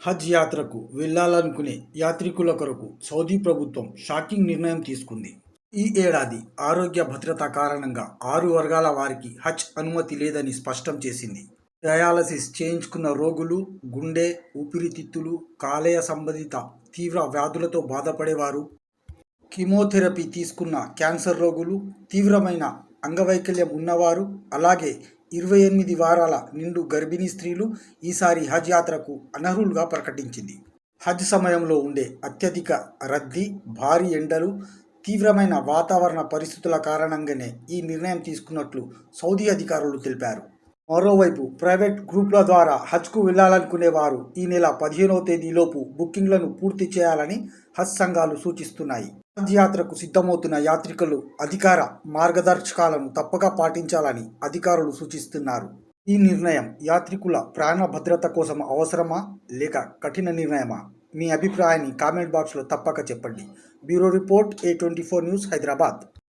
హజ్ యాత్రకు వెళ్ళాలనుకునే యాత్రికుల కొరకు సౌదీ ప్రభుత్వం షాకింగ్ నిర్ణయం తీసుకుంది. ఈ ఏడాది ఆరోగ్య భద్రత కారణంగా ఆరు వర్గాల వారికి హజ్ అనుమతి లేదని స్పష్టం చేసింది. డయాలసిస్ చేయించుకున్న రోగులు గుండె ఊపిరితిత్తులు కాలేయ సంబంధిత తీవ్ర వ్యాధులతో బాధపడేవారు కీమోథెరపీ తీసుకున్న క్యాన్సర్ రోగులు తీవ్రమైన అంగవైకల్యం ఉన్నవారు అలాగే ఇరవై ఎనిమిది వారాల నిండు గర్భిణీ స్త్రీలు ఈసారి హజ్ యాత్రకు అనర్హులుగా ప్రకటించింది. హజ్ సమయంలో ఉండే అత్యధిక రద్దీ భారీ ఎండలు తీవ్రమైన వాతావరణ పరిస్థితుల కారణంగానే ఈ నిర్ణయం తీసుకున్నట్లు సౌదీ అధికారులు తెలిపారు. మరోవైపు ప్రైవేట్ గ్రూపుల ద్వారా హజ్కు వెళ్ళాలనుకునే వారు ఈ నెల పదిహేనవ తేదీలోపు బుకింగ్లను పూర్తి చేయాలని హజ్ సంఘాలు సూచిస్తున్నాయి. యాత్రకు సిద్ధమవుతున్న యాత్రికులు అధికార మార్గదర్శకాలను తప్పక పాటించాలని అధికారులు సూచిస్తున్నారు. ఈ నిర్ణయం యాత్రికుల ప్రాణ భద్రత కోసం అవసరమా లేక కఠిన నిర్ణయమా? మీ అభిప్రాయాన్ని కామెంట్ బాక్స్లో తప్పక చెప్పండి. Bureau report A twenty four news Hyderabad.